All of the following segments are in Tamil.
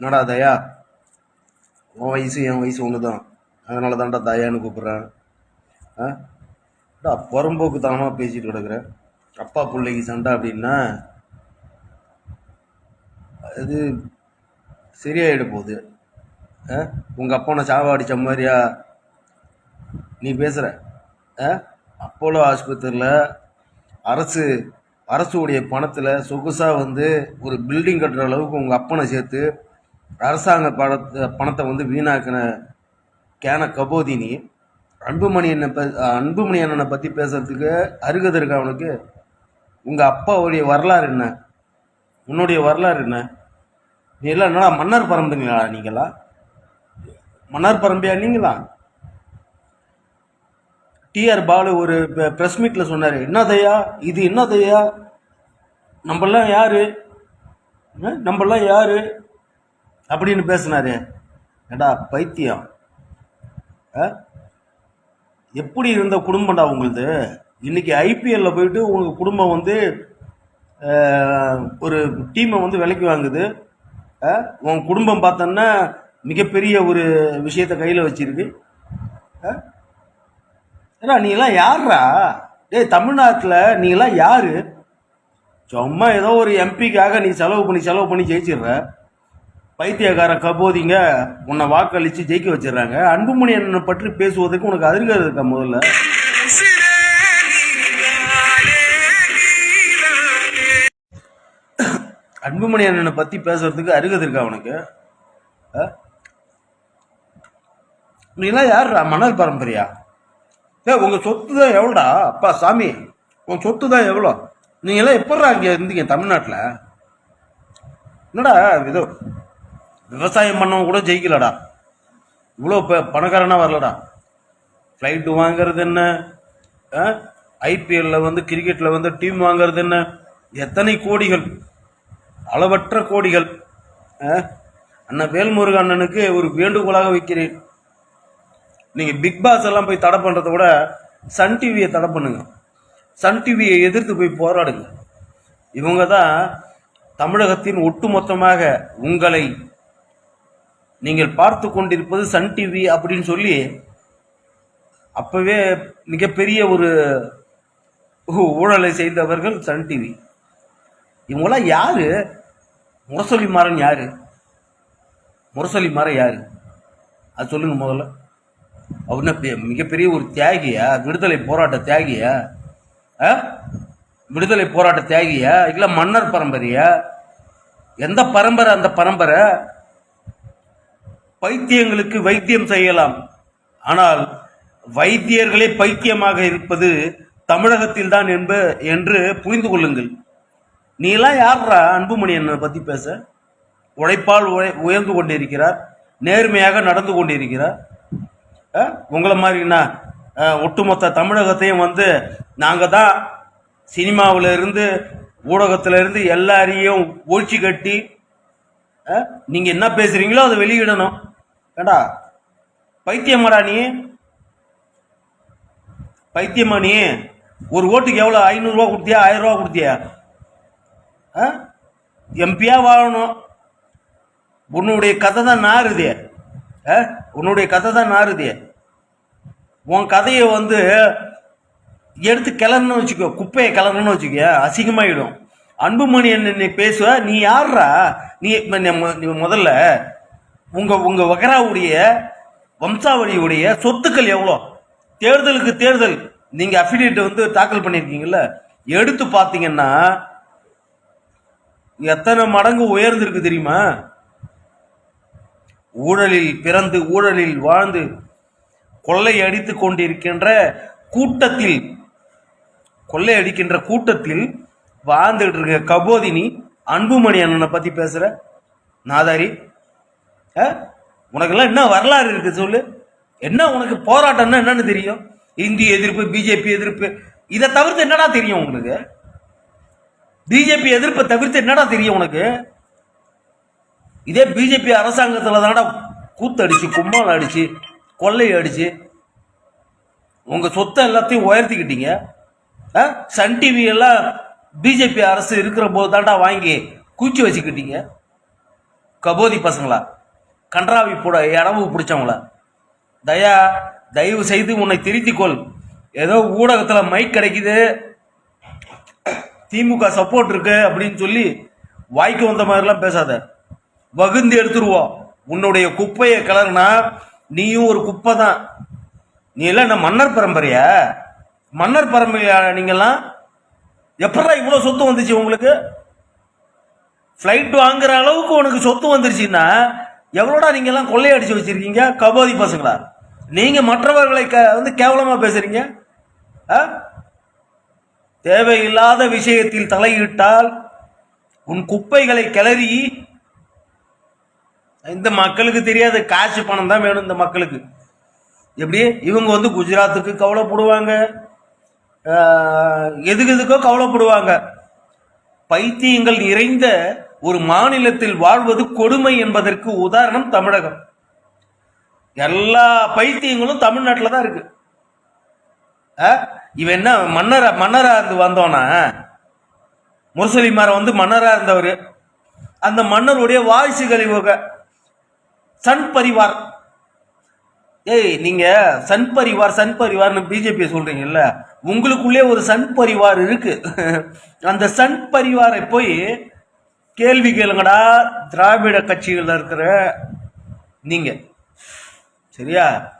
என்னடா தயா? உன் வயசு என் வயசு ஒன்று தான் அதனால தான்டா தயான்னு கூப்பிட்றேன். ஆ? டா புறம்போக்கு தனமாக பேசிட்டு கிடக்குறேன் அப்பா பிள்ளைக்கு சண்டை அப்படின்னா? அது சரியாயிட போகுது. ஆ? உங்கள் அப்பானை சாவ அடித்த மாதிரியா? நீ பேசுகிற ஆ? அப்போலோ ஆஸ்பத்திரியில் அரசு அரசுடைய பணத்தில் சொகுசாக வந்து ஒரு பில்டிங் கட்டுற அளவுக்கு உங்கள் அப்பனை சேர்த்து அரசாங்க பணத்தை பணத்தை வந்து வீணாக்கின கேன கபோதினி அன்புமணி என்னை ப அன்புமணி அண்ணனை பற்றி பேசுறதுக்கு அருகது இருக்கா அவனுக்கு? உங்கள் அப்பாவுடைய வரலாறு என்ன? உன்னுடைய வரலாறு என்ன? நீ எல்லாம் என்னடா மன்னர் பரம்புங்களா நீங்களா? மன்னர் பரம்பியா நீங்களா? டிஆர் பாலு ஒரு ப்ரெஸ் மீட்டில் சொன்னார் என்னதையா? இது என்னதையா? நம்மளாம் யாரு? நம்மளாம் யாரு? அப்படின்னு பேசினாரு. ஏடா பைத்தியம். ஆ? எப்படி இருந்த குடும்பம்டா உங்களுது? இன்னைக்கு ஐபிஎல்ல போயிட்டு உங்கள் குடும்பம் வந்து ஒரு டீமை வந்து விலைக்கு வாங்குது. ஆ? உன் குடும்பம் பார்த்தோன்னா மிகப்பெரிய ஒரு விஷயத்த கையில் வச்சிருக்கு. ஆ? ஏடா நீங்களாம் யாருடா டேய் தமிழ்நாட்டில் நீங்களாம் யாரு? சும்மா ஏதோ ஒரு எம்பிக்காக நீ செலவு பண்ணி செலவு பண்ணி ஜெயிச்சிடுற. பைத்தியக்கார கபோதிங்க உன்னை வாக்களித்து ஜெயிக்க வச்சிடுறாங்க. அன்புமணி அண்ணனை பற்றி பேசுவதற்கு உனக்கு அதிர்காரம் இருக்கா முதல்ல? அன்புமணி அண்ணனை பற்றி பேசுறதுக்கு அருகது இருக்கா உனக்கு? நீலாம் யாருடா மணல் பரம்பரையா? ஏ உங்கள் சொத்து தான் எவ்வளோடா? அப்பா சாமி உன் சொத்து தான் எவ்வளோ? நீங்களாம் எப்பட்றா இங்கே இருந்தீங்க தமிழ்நாட்டில்? என்னடா இதோ? விவசாயம் பண்ணவங்க கூட ஜெயிக்கலடா. இவ்வளோ ப பணக்காரனா வரலடா. ஃப்ளைட்டு வாங்குறது என்ன? ஐபிஎல்ல வந்து கிரிக்கெட்டில் வந்து டீம் வாங்குறது என்ன? எத்தனை கோடிகள்? அளவற்ற கோடிகள். ஆ? அண்ணன் வேல்முருகண்ணனுக்கு ஒரு வேண்டுகோளாக வைக்கிறேன். நீங்கள் பிக் பாஸ் எல்லாம் போய் தடை பண்ணுறத விட சன் டிவியை தடை பண்ணுங்க. சன் டிவியை எதிர்த்து போய் போராடுங்க. இவங்க தான் தமிழகத்தின் ஒட்டுமொத்தமாக உங்களை நீங்கள் பார்த்து கொண்டிருப்பது சன் டிவி அப்படின்னு சொல்லி அப்பவே மிகப்பெரிய ஒரு ஊழலை செய்தவர்கள் சன் டிவி இவங்களாம் யாரு? முரசொலி மாறன் யாரு? முரசொலி மாற யாரு? அது சொல்லுங்க முதல்ல. அவன பெ- மிகப்பெரிய ஒரு தியாகியா? விடுதலை போராட்ட தியாகியா? ஆ? விடுதலை போராட்ட தியாகியா? இல்லை மன்னர் பரம்பரையா? எந்த பரம்பரை அந்த பரம்பரை? பைத்தியங்களுக்கு வைத்தியம் செய்யலாம். ஆனால் வைத்தியர்களே பைத்தியமாக இருப்பது தமிழகத்தில் தான் என்ப என்று புரிந்து கொள்ளுங்கள். நீலாம் யார்ரா அன்புமணி என்னை பத்தி பேச? உழைப்பால் உழை- உயர்ந்து கொண்டிருக்கிறார். நேர்மையாக நடந்து கொண்டிருக்கிறார். உங்களை மாதிரினா ஒட்டுமொத்த தமிழகத்தையும் வந்து நாங்கள் தான் சினிமாவில் இருந்து ஊடகத்துல இருந்து எல்லாரையும் ஒழிச்சு கட்டி நீங்கள் என்ன பேசுகிறீங்களோ அதை வெளியிடணும். ஏண்டா? பைத்தியமாடா நீ? பைத்தியமா நீ? ஒரு ஓட்டுக்கு எவ்வளோ ஐநூறுரூவா கொடுத்தியா? ஆயிரம் ரூபா கொடுத்தியா எம்பியா வாழணும். உன்னுடைய கதை தான் நாறுதே. ஆ? உன்னுடைய கதை தான் நாறுதே. உன் கதையை வந்து எடுத்து கிளறணும்னு வச்சுக்கோ. குப்பையை கிளறணும்னு வச்சுக்கோ. அசிங்கமாயிடும். அன்புமணி என்ன நீ பேசுவ நீ யாருறா நீ முதல்ல உங்கள் உங்கள் வகராவுடைய வம்சாவளியுடைய சொத்துக்கள் எவ்வளோ? தேர்தலுக்கு தேர்தல். நீங்கள் அஃபிடேட் வந்து தாக்கல் பண்ணியிருக்கீங்கல்ல? எடுத்து பார்த்தீங்கன்னா எத்தனை மடங்கு உயர்ந்திருக்கு தெரியுமா? ஊழலில் பிறந்து ஊழலில் வாழ்ந்து கொள்ளை அடித்து கொண்டிருக்கின்ற கூட்டத்தில் கொள்ளை அடிக்கின்ற கூட்டத்தில் வாழ்ந்துகிட்டு இருக்க கபோதினி அன்புமணி அண்ணனை பற்றி பேசுகிற நாதாரி. உனக்கெல்லாம் என்ன வரலாறு இருக்குது சொல்லு? என்ன உனக்கு போராட்டம்னா என்னன்னு தெரியும்? இந்தி எதிர்ப்பு பிஜேபி எதிர்ப்பு இதை தவிர்த்து என்னடா தெரியும் உங்களுக்கு? பிஜேபி எதிர்ப்பை தவிர்த்து என்னடா தெரியும் உனக்கு? இதே பிஜேபி அரசாங்கத்தில் தானடா கூத்தடிச்சு கும்மால் அடிச்சு கொள்ளை அடிச்சு உங்கள் சொத்தை எல்லாத்தையும் உயர்த்திக்கிட்டீங்க. ஆ? சன் டிவி எல்லாம் பிஜேபி அரசு இருக்கிற போது தாண்டா வாங்கி கூச்சி வச்சுக்கிட்டீங்க. கபோதி பசங்களா? கன்றாவி போட இடவு பிடிச்சவங்கள. தயா தயவு செய்து உன்னை திருத்திக்கொள். ஏதோ ஊடகத்தில் மைக் கிடைக்குது. திமுக சப்போர்ட் இருக்கு அப்படின்னு சொல்லி வாய்க்கு வந்த மாதிரிலாம் பேசாத. வகுந்து எடுத்துருவோம் உன்னுடைய குப்பையை கிளறுனா நீயும் ஒரு குப்பை தான் நீ எல்லாம் என்ன மன்னர் பரம்பரையா? மன்னர் பரம்பரையா நீங்கள்லாம் எப்படா இவ்வளோ சொத்து வந்துச்சு உங்களுக்கு? ஃப்ளைட் வாங்குற அளவுக்கு உனக்கு சொத்து வந்துருச்சுன்னா எவ்வளோடா நீங்கெல்லாம் கொள்ளையடிச்சு வச்சிருக்கீங்க? கபோதி பசங்களா? நீங்கள் மற்றவர்களை க வந்து கேவலமாக பேசுகிறீங்க ஆ? தேவையில்லாத விஷயத்தில் தலையிட்டால் உன் குப்பைகளை கிளறி இந்த மக்களுக்கு தெரியாது காசு பணம் தான் வேணும் இந்த மக்களுக்கு. எப்படி? இவங்க வந்து குஜராத்துக்கு கவலைப்படுவாங்க. எதுக்கு எதுக்கோ கவலைப்படுவாங்க. பைத்தியங்கள் நிறைந்த ஒரு மாநிலத்தில் வாழ்வது கொடுமை என்பதற்கு உதாரணம் தமிழகம். எல்லா பைத்தியங்களும் தமிழ்நாட்டில் தான் இருக்கு. ஆ? இவன் என்ன மன்னரா மன்னரா இருந்து வந்தோன்னா முரசலிமாரை வந்து மன்னரா இருந்தவர். அந்த மன்னருடைய வாரிசுகள் இவங்க. சன் பரிவார். ஏய் நீங்க சன் பரிவார் சன் பரிவார்னு பிஜேபி சொல்றீங்கல்ல? உங்களுக்குள்ளே ஒரு சன் பரிவார் இருக்கு. அந்த சன் பரிவாரை போய் கேள்வி கேளுங்கடா. திராவிட கட்சிகளில் இருக்கிற நீங்க. சரியா?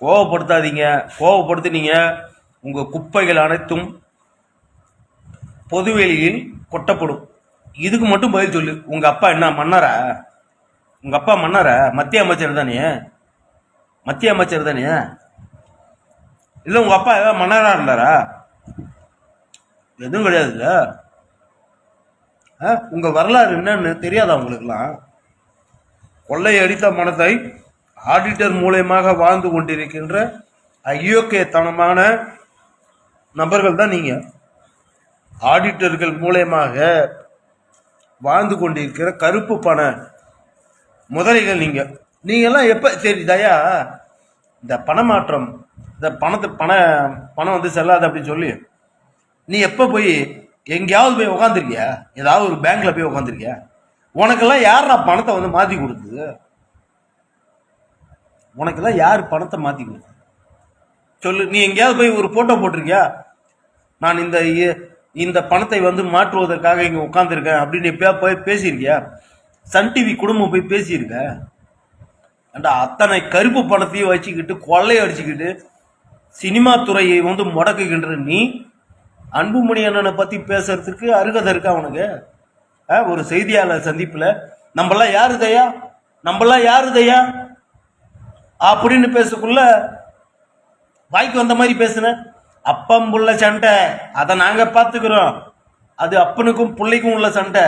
கோவப்படுத்தாதீங்க. கோவப்படுத்தினீங்க. உங்க குப்பைகள் அனைத்தும் பொதுவெளியில் கொட்டப்படும். இதுக்கு மட்டும் பதில் சொல்லு. உங்க அப்பா என்ன மன்னரா? உங்க அப்பா மன்னரா? மத்திய அமைச்சர் தானே? மத்திய அமைச்சர் தானே? இல்லை உங்க அப்பா ஏதாவது மன்னரா இருந்தாரா? எதுவும் கிடையாதுல்ல. உங்க வரலாறு என்னன்னு தெரியாதா உங்களுக்குலாம் கொள்ளையடித்த மனத்தை ஆடிட்டர் மூலயமாக வாழ்ந்து கொண்டிருக்கின்ற அயோக்கியத்தனமான நபர்கள் தான் நீங்க. ஆடிட்டர்கள் மூலயமாக வாழ்ந்து கொண்டிருக்கிற கருப்பு பண முதலைகள் நீங்க. நீங்கெல்லாம் எப்போ எப்ப சரி தயா இந்த பணமாற்றம் இந்த பணத்தை பண பணம் வந்து செல்லாது அப்படின்னு சொல்லி நீ எப்போ போய் எங்கேயாவது போய் உக்காந்துருக்கியா? ஏதாவது ஒரு பேங்க்ல போய் உக்காந்துருக்கியா? உனக்கெல்லாம் யாரா பணத்தை வந்து மாற்றி கொடுத்தது? உனக்கெல்லாம் யார் பணத்தை மாற்றி கொடுத்தது? சொல்லு நீ எங்கேயாவது போய் ஒரு ஃபோட்டோ போட்டிருக்கியா? நான் இந்த இ- இந்த பணத்தை வந்து மாற்றுவதற்காக இங்கே உட்காந்துருக்கேன் அப்படின்னு எப்பயா போய் பேசியிருக்கியா? சன் டிவி குடும்பம் போய் பேசியிருக்க? அந்த அத்தனை கருப்பு பணத்தையும் வச்சுக்கிட்டு கொள்ளை அடிச்சுக்கிட்டு சினிமா துறையை வந்து முடக்குகின்ற நீ அன்புமணி அண்ணனை பற்றி பேசுறதுக்கு அருகதை இருக்கா அவனுக்கு ஆ, ஒரு செய்தியாளர் சந்திப்பில் நம்மளாம் யாரு தயா? நம்மளாம் யாரு தயா? அப்படின்னு பேசக்குள்ள வாய்க்கு வந்த மாதிரி பேசுனேன் அப்பம் புள்ள சண்டை அதை நாங்கள் பார்த்துக்கிறோம் அது அப்பனுக்கும் பிள்ளைக்கும் உள்ள சண்டை.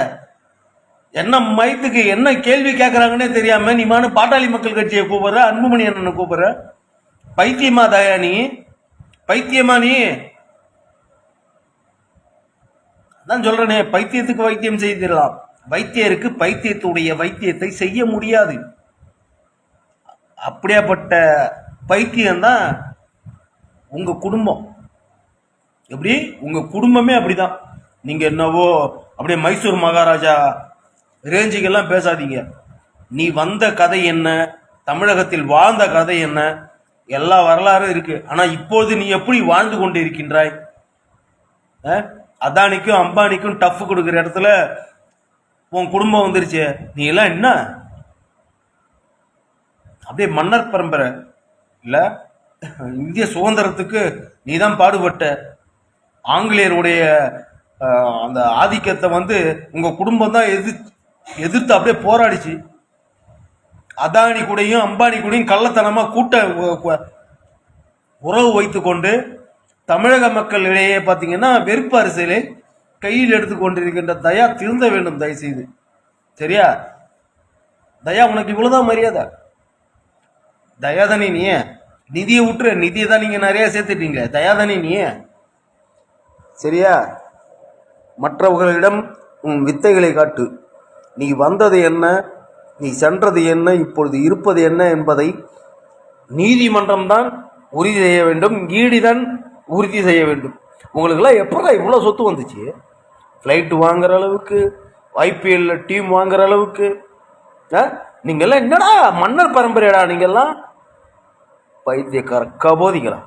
என்ன மயத்துக்கு என்ன கேள்வி கேட்குறாங்கன்னே தெரியாம நீமான பாட்டாளி மக்கள் கட்சியை கூப்பிடுற அன்புமணி அண்ணனை கூப்பிடுற? பைத்தியமா தயா நீ? பைத்தியமா நீ? அதான் சொல்றேனே பைத்தியத்துக்கு வைத்தியம் செய்திடலாம். வைத்தியருக்கு பைத்தியத்துடைய வைத்தியத்தை செய்ய முடியாது. அப்படியாப்பட்ட பைத்தியம்தான் உங்க குடும்பம். எப்படி? உங்க குடும்பமே அப்படிதான். நீங்க என்னவோ அப்படியே மைசூர் மகாராஜா ரேஞ்சுக்கெல்லாம் பேசாதீங்க. நீ வந்த கதை என்ன? தமிழகத்தில் வாழ்ந்த கதை என்ன? எல்லா வரலாறும் இருக்கு. ஆனா இப்போது நீ எப்படி வாழ்ந்து கொண்டு இருக்கின்றாய் அதானிக்கும் அம்பானிக்கும் டஃப் கொடுக்குற இடத்துல உன் குடும்பம் வந்துருச்சு. நீ எல்லாம் என்ன? அப்படியே மன்னர் பரம்பரை. இல்லை இந்திய சுதந்திரத்துக்கு நீ தான் பாடுபட்ட. ஆங்கிலேயருடைய அந்த ஆதிக்கத்தை வந்து உங்கள் குடும்பம் தான் எதிர் எதிர்த்து அப்படியே போராடிச்சு. அதானி கூடயும் அம்பானி கூடயும் கள்ளத்தனமாக கூட்ட உறவு வைத்து உறவு வைத்துக்கொண்டு தமிழக மக்களிடையே பார்த்தீங்கன்னா வெறுப்பு அரசியலை கையில் எடுத்து கொண்டிருக்கின்ற தயா திருந்த வேண்டும் தயவு செய்து சரியா? தயா உனக்கு இவ்வளோதான் மரியாதை. தயாதானே நீ நிதியை விட்டுரு நிதியை தான் நீங்கள் நிறையா சேர்த்துட்டீங்க. தயாதானே நீ சரியா? மற்றவர்களிடம் உன் வித்தைகளை காட்டு. நீ வந்தது என்ன? நீ சென்றது என்ன? இப்பொழுது இருப்பது என்ன என்பதை நீதிமன்றம் தான் உறுதி செய்ய வேண்டும். ஈடிதான் உறுதி செய்ய வேண்டும். உங்களுக்கெல்லாம் எப்படா இவ்வளோ சொத்து வந்துச்சு? ஃப்ளைட்டு வாங்குற அளவுக்கு ஐபிஎல்ல டீம் வாங்குற அளவுக்கு ஆ? என்னடா மன்னர் பரம்பரையடா நீங்கள்லாம் பைத்தியக்கார கபோதிங்களா